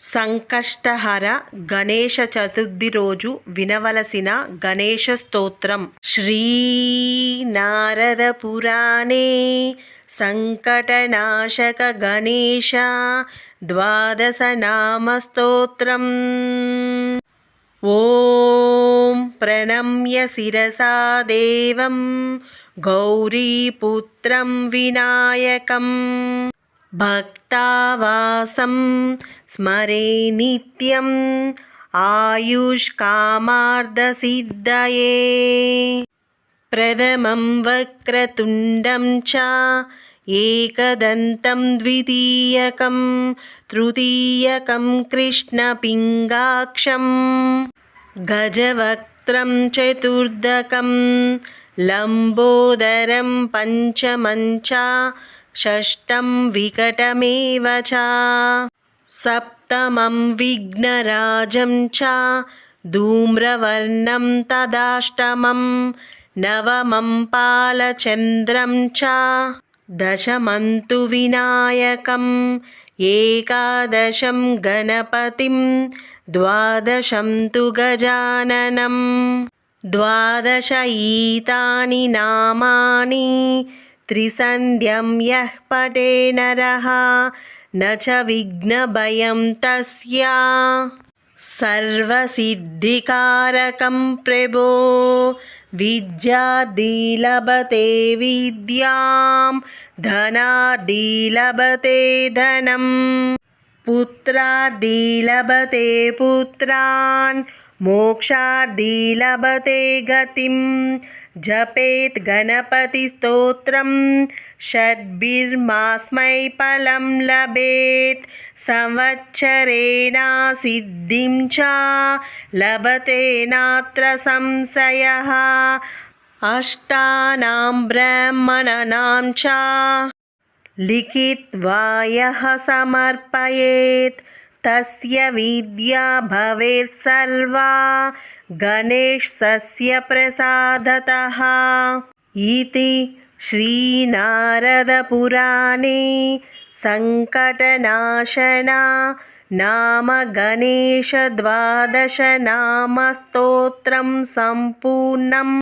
సంకష్టహర గణేశ చతుర్థి రోజు వినవలసిన గణేశ స్తోత్రం. శ్రీ నారద పురాణే సంకటనాశక గణేశ ద్వాదశ నామ స్తోత్రం. ఓం ప్రణమ్య శిరసా దేవం గౌరీపుత్రం వినాయకం. భక్తావాసం స్మరే నిత్యం ఆయుష్కామార్థసిద్ధయే ప్రథమం వక్రతుండం చ ఏకదంతం ద్వితీయకం తృతీయకం కృష్ణపింగాక్షం గజవక్త్రం చతుర్దకం లంబోదరం పంచమం చ షష్టం వికటమేవ చ సప్తమం విఘ్నరాజం చ ధూమ్రవర్ణం తదాష్టమం నవమం పాలచంద్రం చ దశమం తు వినాయకం ఏకాదశం గణపతిం ద్వాదశం తు గజాననం ద్వాదశ ఈతాని त्रिसन्ध्यं यः पटे नरः न च विघ्नभयं तस्या। सर्वसिद्धिकारकं प्रभो विद्यार्दी लभते विद्यां धनार्दी लभते धनम् पुत्रार्दी लभते पुत्रान् मोक्षार्दी लभते गतिम् जपेत् गणपतिस्तोत्रं षड्भिर्मास्मै फलं लभेत्। संवत्सरेण सिद्धिं च लभते नात्र संशयः। अष्टानां ब्राह्मणानां च लिखित्वा यः समर्पयेत् तस्य विद्या भवेत् सर्वा गणेशस्य प्रसादतः इति श्रीनारदपुराणे सङ्कटनाशना नाम गणेशद्वादशनामस्तोत्रं सम्पूर्णम्